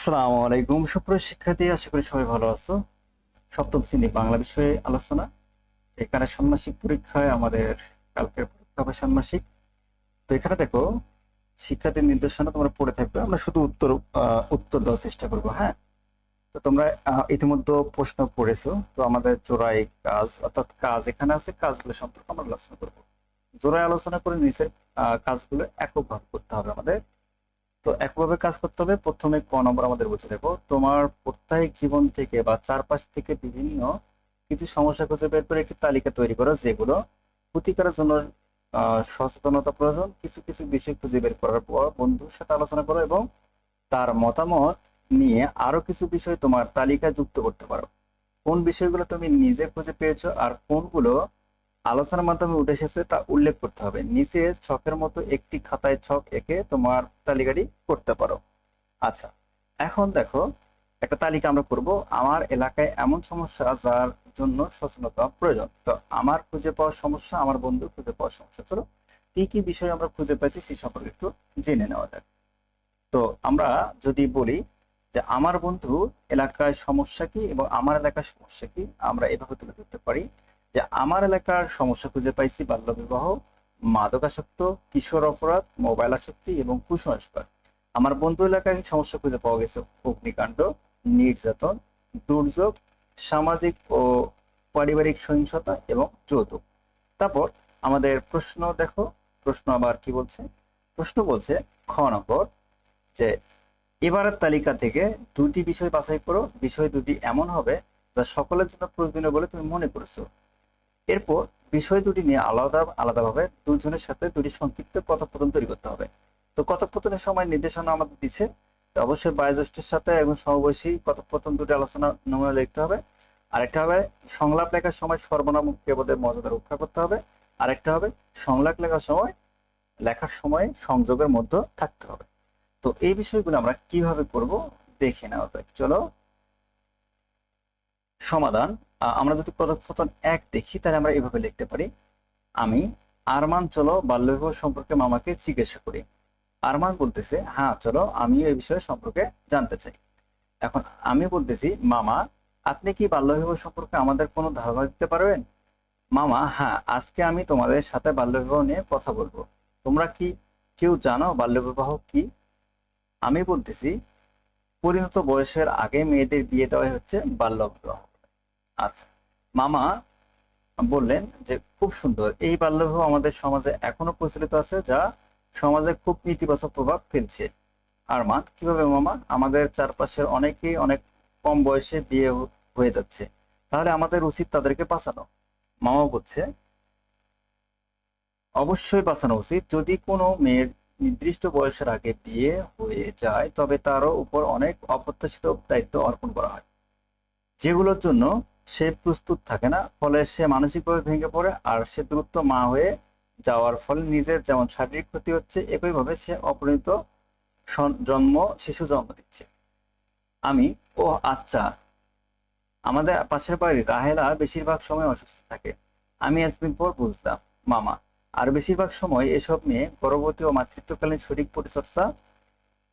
আসসালামু আলাইকুম। সুপ্রিয় শিক্ষার্থী, আশা করি সবাই ভালো আছো। সপ্তম শ্রেণি বাংলা বিষয়ে আলোচনা। এখানে ষান্মাসিক পরীক্ষায় আমাদের কালকের পরীক্ষা হবে ষান্মাসিক। তো এখানে দেখো, শিক্ষার্থীর নির্দেশনা তোমরা পড়ে থাকবে। আমরা শুধু উত্তর উত্তর দেওয়ার চেষ্টা করব হ্যাঁ? তো তোমরা ইতিমধ্যে প্রশ্ন পড়েছো। তো আমাদের জোড়াই কাজ, অর্থাৎ কাজ এখানে আছে। কাজগুলো সম্পর্কে আমরা আলোচনা করব। জোড়ায় আলোচনা করে নিচের কাজগুলো এককভাবে করতে হবে আমাদের। তো একভাবে কাজ করতে হবে। প্রথমে ক নম্বর আমাদের বলছে, দেখো, তোমার প্রত্যেক জীবন থেকে বা চারপাশ থেকে বিভিন্ন কিছু সমস্যা খুঁজে বের করে একটি তালিকা তৈরি করো, যেগুলো প্রতিকারের জন্য সচেতনতা প্রয়োজন, কিছু কিছু বিষয় খুঁজে বের করার পর বন্ধুর সাথে আলোচনা করো এবং তার মতামত নিয়ে আরও কিছু বিষয় তোমার তালিকায় যুক্ত করতে পারো। কোন বিষয়গুলো তুমি নিজে খুঁজে পেয়েছ আর কোনগুলো আলোচনার মাধ্যমে উঠে এসেছে, তা উল্লেখ করতে হবে। নিচে ছকের মতো একটি খাতায় ছক এঁকে তোমার তালিকাটি করতে পারো। আচ্ছা এখন দেখো, একটা তালিকা আমরা করব। আমার এলাকায় এমন সমস্যা যার জন্য সচেতনতা প্রয়োজন। তো আমার খুঁজে পাওয়ার সমস্যা, আমার বন্ধু খুঁজে পাওয়ার সমস্যা। চলো, কি কি বিষয় আমরা খুঁজে পাইছি সেই সম্পর্কে একটু জেনে নেওয়া যাক। তো আমরা যদি বলি যে আমার বন্ধু এলাকায় সমস্যা কি এবং আমার এলাকার সমস্যা কি, আমরা এভাবে তুলে ধরতে পারি। যে আমার এলাকার সমস্যা খুঁজে পাইছি বাল্যবিবাহ, মাদকাসক্ত, কিশোর অপরাধ, মোবাইল আসক্তি এবং কুসংস্কার। আমার বন্ধু এলাকায় সমস্যা খুঁজে পাওয়া গেছে। অগ্নিকাণ্ড, নির্যাতন, দুর্যোগ, সামাজিক ও পারিবারিক সহিংসতা এবং যৌতুক। তারপর আমাদের প্রশ্ন দেখো। প্রশ্ন আবার কি বলছে? প্রশ্ন বলছে, খ নম্বর, যে এবারের তালিকা থেকে দুটি বিষয় বাছাই করো। বিষয় দুটি এমন হবে যা সকলের জন্য প্রয়োজনীয় বলে তুমি মনে করেছ। এরপর বিষয় দুটি নিয়ে আলাদা আলাদাভাবে দুজনের সাথে দুটি সংক্ষিপ্ত কথোপকথন তৈরি করতে হবে। তো কথোপকথনের সময় নির্দেশনা আমাদের দিচ্ছে। তো অবশ্যই বায়োজ্যেষ্ঠের সাথে এবং সমবয়সী কথোপকথন দুটি আলোচনা নমুনা লিখতে হবে। আরেকটা হবে, সংলাপ লেখার সময় সর্বনাম কেবলের মর্যাদা রক্ষা করতে হবে। আরেকটা হবে, সংলাপ লেখার সময় লেখার সময় সংযোগের মধ্যে থাকতে হবে। তো এই বিষয়গুলো আমরা কীভাবে করব, দেখে নেওয়া যাক। চলো সমাধান। আমরা যদি কথোপকথন এক দেখি, তাহলে আমরা এভাবে লিখতে পারি, আমি আরমান, চলো বাল্যবিবাহ সম্পর্কে মামাকে জিজ্ঞাসা করি। আরমান বলতেছে হ্যাঁ চলো আমিও এই বিষয়ে সম্পর্কে জানতে চাই। এখন আমি বলতেছি, মামা, আপনি কি বাল্যবিবাহ সম্পর্কে আমাদের কোনো ধারণা দিতে পারবেন? মামা হ্যাঁ আজকে আমি তোমাদের সাথে বাল্যবিবাহ নিয়ে কথা বলব। তোমরা কি কেউ জানো বাল্যবিবাহ কি? আমি বলতেছি, পরিণত বয়সের আগে মেয়েদের বিয়ে দেওয়া হচ্ছে বাল্যবিবাহ। আচ্ছা। মামা বললেন যে, খুব সুন্দর। এই বাল্যবিবাহ আমাদের সমাজে এখনও প্রচলিত আছে যা সমাজে খুব নেতিবাচক প্রভাব ফেলছে। আরমান কীভাবে মামা? আমাদের চারপাশের অনেকেই অনেক কম বয়সে বিয়ে হয়ে যাচ্ছে। তাহলে আমাদের উচিত তাদেরকে বাঁচানো। মামা বলছে, অবশ্যই বাঁচানো উচিত। যদি কোনো মেয়ের নির্দিষ্ট বয়সের আগে বিয়ে হয়ে যায়, তবে তারও উপর অনেক অপ্রত্যাশিত দায়িত্ব অর্পণ করা হয়। যেগুলোর জন্য সে প্রস্তুত থাকে না, ফলে সে মানসিকভাবে ভেঙে পড়ে আর সে দ্রুত মা হয়ে যাওয়ার ফলে নিজের যেমন শারীরিক ক্ষতি হচ্ছে, একইভাবে সে অপরিণত জন্ম, শিশু জন্ম দিচ্ছে আমি, ও আচ্ছা আমাদের পাশের বাড়ির রাহেলা বেশিরভাগ সময় অসুস্থ থাকে। আমি এতদিন পর বুঝলাম, মামা, আর বেশিরভাগ সময় এসব নিয়ে গর্ভবতী ও মাতৃত্বকালীন সঠিক পরিচর্যা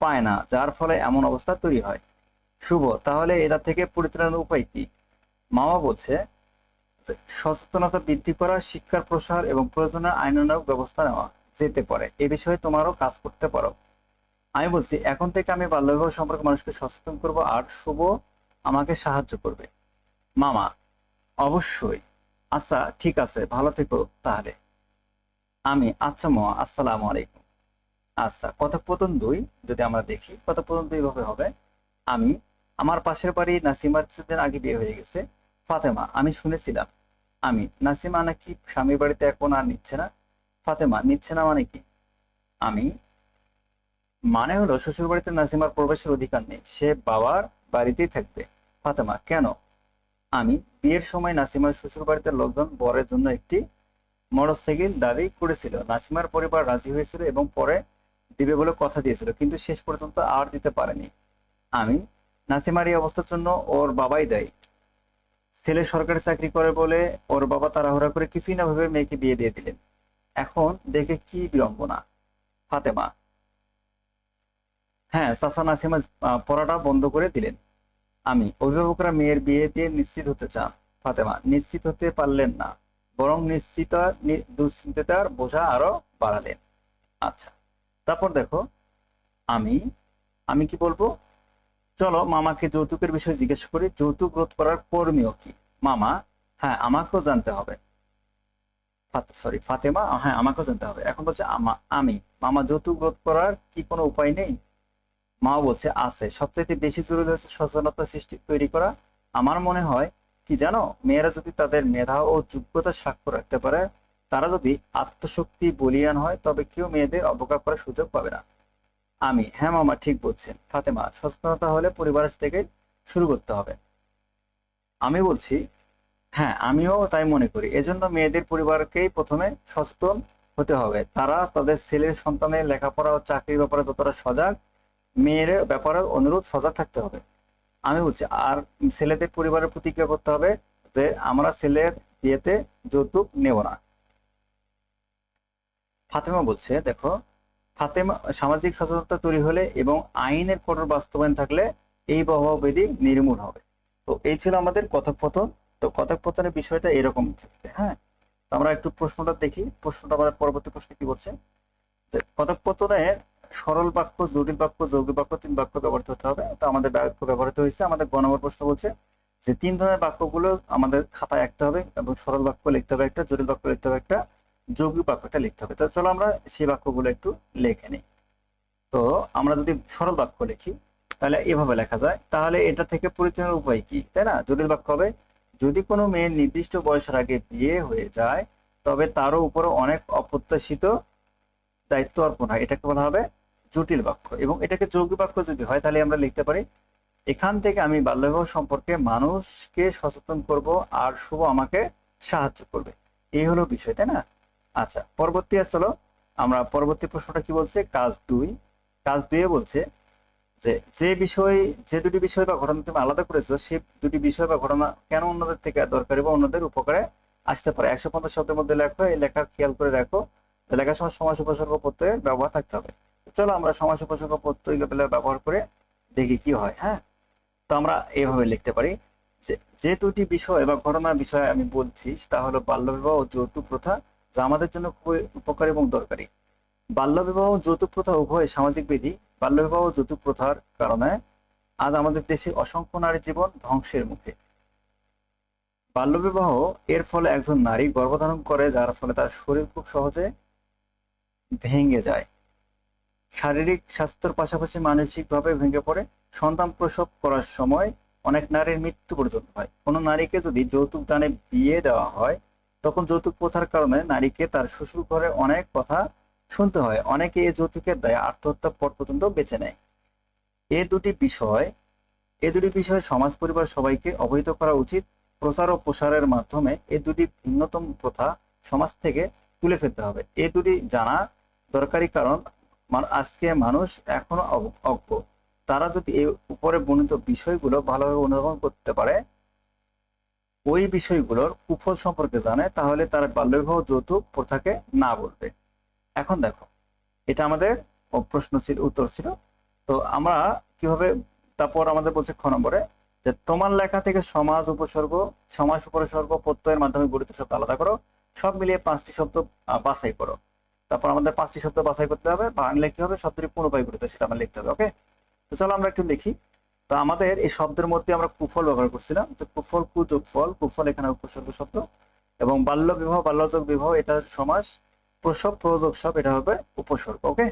পায় না, যার ফলে এমন অবস্থা তৈরি হয়। শুভ, তাহলে এটা থেকে পরিত্রাণের উপায় কি? মামা বলছে সচেতনতা বৃদ্ধি করা, শিক্ষার প্রসার এবং প্রয়োজনীয় আইনানুগ ব্যবস্থা নেওয়া যেতে পারে। এ বিষয়ে তোমারও কাজ করতে পারো। আমি বলছি, এখন থেকে আমি বাল্যবিবাহ সম্পর্কে মানুষকে সচেতন করব আর শুভ আমাকে সাহায্য করবে। মামা, অবশ্যই। আচ্ছা ঠিক আছে, ভালো থেকো তাহলে। আমি আচ্ছা মামা আসসালাম আলাইকুম। আচ্ছা কথোপকথন দুই, যদি আমরা দেখি, কথোপকথন দুই ভাবে হবে। আমি, আমার পাশের বাড়ি নাসিমার কিছুদিন আগে বিয়ে হয়ে গেছে। ফাতেমা, আমি শুনেছিলাম। আমি, নাসিমা নাকি স্বামীর বাড়িতে এখন আর নিচ্ছে না? ফাতেমা, নিচ্ছে না মানে কি? আমি মানে হলো শ্বশুর বাড়িতে নাসিমার প্রবেশের অধিকার নেই। সে বাবার বাড়িতেই থাকবে। ফাতেমা, কেন? আমি, বিয়ের সময় নাসিমার শ্বশুর বাড়িতে লোকজন বরের জন্য একটি মোটরসাইকেল দাবি করেছিল। নাসিমার পরিবার রাজি হয়েছিল এবং পরে দিবে বলে কথা দিয়েছিল, কিন্তু শেষ পর্যন্ত আর দিতে পারেনি। আমি, নাসিমার এই অবস্থার জন্য ওর বাবাই দায়ী। ছেলে সরকারি চাকরি করে বলে ওর বাবা তাড়াহুড়া করে কিছুই না ভেবে মেয়েকে বিয়ে দিয়ে দিলেন। এখন দেখে কি বিড়ম্বনা। ফাতেমা। হ্যাঁ চাচা নাসিমা পড়াটা বন্ধ করে দিলেন। আমি অভিভাবকরা মেয়ের বিয়ে দিয়ে নিশ্চিত হতে চান। ফাতেমা, নিশ্চিত হতে পারলেন না। বরং নিশ্চিত দুশ্চিন্তার বোঝা আরও বাড়ালেন। আচ্ছা তারপর দেখো, আমি আমি কি বলব? চলো মামাকে যৌতুকের বিষয়ে জিজ্ঞাসা করি, যৌতুক রোধ করার করণীয় কি? মামা হ্যাঁ আমাকেও জানতে হবে। সরি ফাতেমা হ্যাঁ আমাকেও জানতে হবে। এখন বলছে আমা- মামা, যৌতুক রোধ করার কি কোনো উপায় নেই? মা বলছে, আছে। সবচাইতে বেশি জরুরি হচ্ছে সচেতনতা সৃষ্টি তৈরি করা। আমার মনে হয়, কি জানো, মেয়েরা যদি তাদের মেধা ও যোগ্যতা স্বাক্ষর রাখতে পারে, তারা যদি আত্মশক্তি বলিয়ান হয়, তবে কেউ মেয়েদের অবজ্ঞা করার সুযোগ পাবে না। আমি হ্যাঁ মামা, ঠিক বলছেন। ফাতেমা, সচেতনতা হলে পরিবারের থেকে শুরু করতে হবে। আমি বলছি হ্যাঁ আমিও তাই মনে করি। এজন্য মেয়েদের পরিবারকেই প্রথমে সচেতন হতে হবে। তারা তাদের ছেলের সন্তানের লেখাপড়া ও চাকরির ব্যাপারে ততটা সজাগ, মেয়ের ব্যাপারে অনুরূপ সজাগ থাকতে হবে। আমি বলছি, আর ছেলেদের পরিবারের প্রতিজ্ঞা করতে হবে? যে আমরা ছেলের বিয়েতে যৌতুক নেব না। ফাতেমা বলছে, দেখো ফাতেমা, সামাজিক সচেতনতা তৈরি হলে এবং আইনের কঠোর বাস্তবায়ন থাকলে এই প্রভাববেদী নির্মূল হবে। তো এই ছিল আমাদের কথোপকথন। তো কথোপকথনের বিষয়টা এরকম থাকবে হ্যাঁ? আমরা একটু প্রশ্নটা দেখি। প্রশ্নটা আমাদের পরবর্তী প্রশ্ন কি বলছে? যে কথোপকথনে সরল বাক্য, জটিল বাক্য, যৌগিক বাক্য, তিন বাক্য ব্যবহৃত হতে হবে। তো আমাদের বাক্য ব্যবহৃত হয়েছে। আমাদের গ নম্বর প্রশ্ন বলছে যে তিন ধরনের বাক্যগুলো আমাদের খাতায় রাখতে হবে এবং সরল বাক্য লিখতে হবে একটা, জটিল বাক্য লিখতে হবে একটা। যৌগিক বাক্যটা লিখতে হবে। তো চলো আমরা সেই বাক্যগুলো একটু লিখে নিই। তো আমরা যদি সরল বাক্য লিখি, তাহলে এভাবে লেখা যায়, তাহলে এটা থেকে পরিত্রাণের উপায় কি? তাই না? জটিল বাক্য হবে, যদি কোনো মেয়ের নির্দিষ্ট বয়সের আগে বিয়ে হয়ে যায়, তবে তারও উপরে অনেক অপ্রত্যাশিত দায়িত্ব অর্পণ হয়। এটাকে বলা হবে জটিল বাক্য। এবং এটাকে যৌগিক বাক্য যদি হয়, তাহলে আমরা লিখতে পারি, এখান থেকে আমি বাল্যবিবাহ সম্পর্কে মানুষকে সচেতন করব আর শুভ আমাকে সাহায্য করবে। এই হলো বিষয়, তাই না? আচ্ছা পরবর্তী আর চলো আমরা পরবর্তী প্রশ্নটা কি বলছে? কাজ দুই। কাজ দুয়ে বলছে যে যে বিষয়, যে দুটি বিষয় বা ঘটনা তুমি আলাদা করেছ, সে দুটি বিষয় বা ঘটনা কেন অন্যদের থেকে দরকারি বা অন্যদের উপকারে আসতে পারে? একশো পঞ্চাশ শব্দের মধ্যে লেখো, এই লেখা খেয়াল করে রাখো লেখার সময় সমাস উপসর্গ প্রত্যয়ের ব্যবহার থাকতে হবে। চলো আমরা সমাস উপসর্গ প্রত্যয় ব্যবহার করে দেখি কি হয় হ্যাঁ? তো আমরা এভাবে লিখতে পারি যে যে দুটি বিষয় বা ঘটনার বিষয়ে আমি বলছি, তা হলো বাল্যবিবাহ ও যৌতুক প্রথা যা আমাদের জন্য খুবই উপকারী এবং দরকারি। বাল্যবিবাহ যৌতুক প্রথা উভয় সামাজিক বিধি। বাল্যবিবাহ যৌতুক প্রথার কারণে আজ আমাদের দেশে অসংখ্য নারী জীবন ধ্বংসের মুখে। বাল্যবিবাহ এর ফলে একজন নারী গর্ভধারণ করে, যার ফলে তার শরীর খুব সহজে ভেঙে যায়। শারীরিক স্বাস্থ্যের পাশাপাশি মানসিকভাবে ভেঙে পড়ে। সন্তান প্রসব করার সময় অনেক নারীর মৃত্যু পর্যন্ত হয়। কোনো নারীকে যদি যৌতুক দানে বিয়ে দেওয়া হয় তখন যৌতুক প্রথার কারণে নারীকে তার শ্বশুর ঘরে অনেক কথা শুনতে হয়। অনেকে এই যৌতুকের দায়ে আত্মহত্যা পর পর্যন্ত বেছে নেয়। এ দুটি বিষয়, এ দুটি বিষয় সমাজ, পরিবার সবাইকে অবহিত করা উচিত। প্রচার ও প্রসারের মাধ্যমে এ দুটি ভিন্নতম প্রথা সমাজ থেকে তুলে ফেলতে হবে। এ দুটি জানা দরকারি কারণ আজকে মানুষ এখনও অজ্ঞ। তারা যদি এই উপরে বর্ণিত বিষয়গুলো ভালোভাবে অনুধাবন করতে পারে ওই বিষয়গুলোর কুফল সম্পর্কে জানে, তাহলে তারা বাল্যবিবাহ যৌতুক প্রথাকে না বলবে। এখন দেখো, এটা আমাদের প্রশ্ন ছিল উত্তর ছিল। তো আমরা কীভাবে, তারপর আমাদের বলছে খ নম্বরে, যে তোমার লেখা থেকে সমাজ উপসর্গ সমাজ উপসর্গ প্রত্যয়ের মাধ্যমে গঠিত শব্দ আলাদা করো। সব মিলিয়ে পাঁচটি শব্দ বাছাই করো। তারপর আমাদের পাঁচটি শব্দ বাছাই করতে হবে বাংলায় কি হবে? শব্দটি পুনর্বায় গঠিত সেটা আমরা লিখতে হবে ওকে তো চলো আমরা একটু দেখি। তো আমাদের এই শব্দের মধ্যে আমরা কুফল ব্যবহার করছিলাম। যে কুফল কুযোগ ফল কুফল এখানে উপসর্গ শব্দ এবং বাল্য বিবাহ, বাল্যযোগ বিবাহ, এটা সমাস, প্রসব, প্রযোগ সব এটা হবে উপসর্গ, ওকে?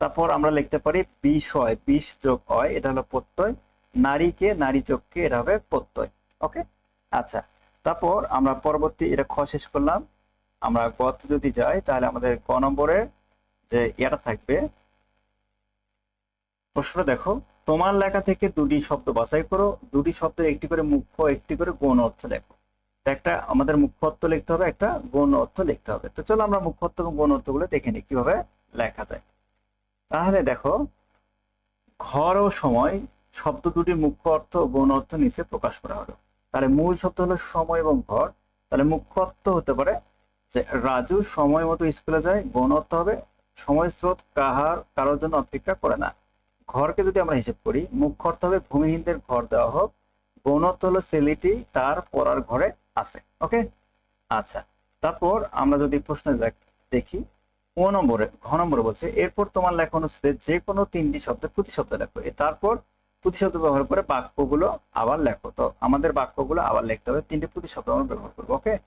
তারপর আমরা লিখতে পারি বিষয়, বিষ যোগ হয় এটা হলো প্রত্যয়। নারীকে, নারী যোগকে এটা হবে প্রত্যয়, ওকে? আচ্ছা তারপর আমরা পরবর্তী এটা খ শেষ করলাম। আমরা গত যদি যাই, তাহলে আমাদের ক নম্বরের যে এটা থাকবে, প্রশ্ন দেখো। তোমার লেখা থেকে দুটি শব্দ বাছাই করো। দুটি শব্দের একটি করে মুখ্য, একটি করে গৌণ অর্থ দেখো একটা আমাদের মুখ্য অর্থ লিখতে হবে, একটা গৌণ অর্থ লিখতে হবে। তো চলো আমরা মুখ্য অর্থ এবং গৌণ অর্থগুলো দেখে নিই, কীভাবে লেখা যায়। তাহলে দেখো, ঘর ও সময় শব্দ দুটি মুখ্য অর্থ গৌণ অর্থ নিচে প্রকাশ করা হলো। তাহলে মূল শব্দ হলো সময় এবং ঘর। তাহলে মুখ্য অর্থ হতে পারে যে রাজু সময় মতো স্কুলে যায়, গৌণ অর্থ হবে সময় স্রোত কাহার, কারোর জন্য অপেক্ষা করে না। ঘরকে যদি আমরা হিসেব করি, মুখ্য অর্থ হবে ভূমিহীনদের ঘর দেওয়া হোক গৌণত্ব হলো ছেলেটি, তার পড়ার ঘরে আছে ওকে আচ্ছা তারপর আমরা যদি প্রশ্নে দেখ- ও নম্বরে, ঘ নম্বরে বলছে, এরপর তোমার লেখা অনুচ্ছেদে যে কোনো তিনটি শব্দের প্রতিশব্দ লেখো তারপর প্রতিশব্দ ব্যবহার করে বাক্যগুলো আবার লেখো। তো আমাদের বাক্যগুলো আবার লিখতে হবে, তিনটি প্রতিশব্দ আমরা ব্যবহার করব ওকে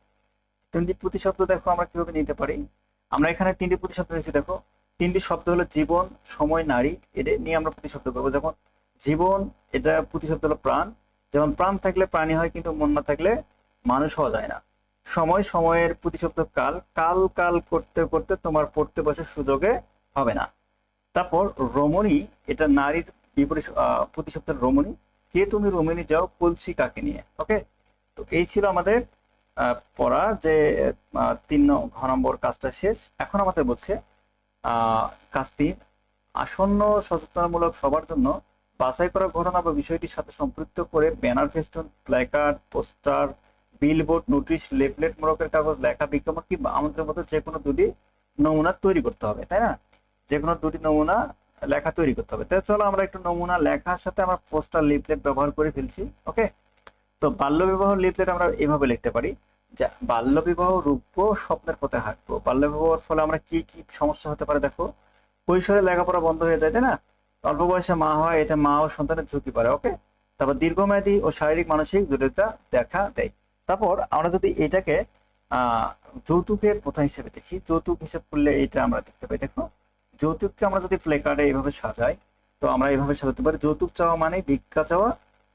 তিনটি প্রতিশব্দ দেখো আমরা কীভাবে নিতে পারি? আমরা এখানে তিনটি প্রতিশব্দ নিয়েছি, দেখো তিনটি শব্দ হলো জীবন, সময়, নারী। এটা নিয়ে আমরা প্রতিশব্দ করব। যখন জীবন, এটা প্রতিশব্দ হলো প্রাণ। যেমন প্রাণ থাকলে প্রাণী হয়, কিন্তু মন না থাকলে মানুষ হওয়া যায় না। সময়, সময়ের প্রতিশব্দ কাল। কাল কাল করতে করতে তোমার পড়তে বসার সুযোগে হবে না। তারপর রমণী, এটা নারীর বিপরীত প্রতিশব্দের রমণী। কে তুমি রমণী যাও, কলসি কাকে নিয়ে? ওকে? তো এই ছিল আমাদের পড়া যে তিন ঘ নম্বর কাজটা শেষ। এখন আমাদের বলছে কাজ আসন্ন সচেতনামূলক সবার জন্য বাছাই করা ঘটনা বা বিষয়টির সাথে সম্পৃক্ত করে banner, festoon, placard, poster, billboard, notice, leaflet, মোড়কের কাগজ, লেখা, বিজ্ঞাপন কিংবা আমাদের মতো যে কোনো দুটি নমুনা তৈরি করতে হবে, তাই না? যে কোনো দুটি নমুনা লেখা তৈরি করতে হবে। তাই চলো আমরা একটু নমুনা লেখার সাথে আমরা পোস্টার, লিফলেট ব্যবহার করে ফেলছি, ওকে? তো বাল্য লিফলেট আমরা এভাবে লিখতে পারি। যে বাল্য বিবাহ রূপ স্বপ্নের পথে হাঁটবো। বাল্য বিবাহের ফলে আমরা কি কি সমস্যা হতে পারে দেখো? কৈশোরে লেখাপড়া বন্ধ হয়ে যায়, তাই না? অল্প বয়সে মা হয়, এতে মা ও সন্তানের ঝুঁকি পারে ওকে তারপর দীর্ঘমেয়াদী ও শারীরিক মানসিক জটিলতা দেখা দেয়। তারপর আমরা যদি এটাকে আহ যৌতুকের প্রথা হিসেবে দেখি, যৌতুক হিসেব করলে এটা আমরা দেখতে পাই, দেখো? যৌতুককে আমরা যদি ফ্লেকার্ডে এইভাবে সাজাই, তো আমরা এইভাবে সাজাতে পারি। যৌতুক চাওয়া মানে ভিক্ষা চাওয়া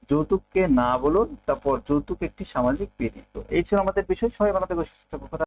যৌতুককে না বলুন, তারপর যৌতুক একটি সামাজিক বিধি তো এই ছিল আমাদের বিষয় সবাই থেকে সুস্থ।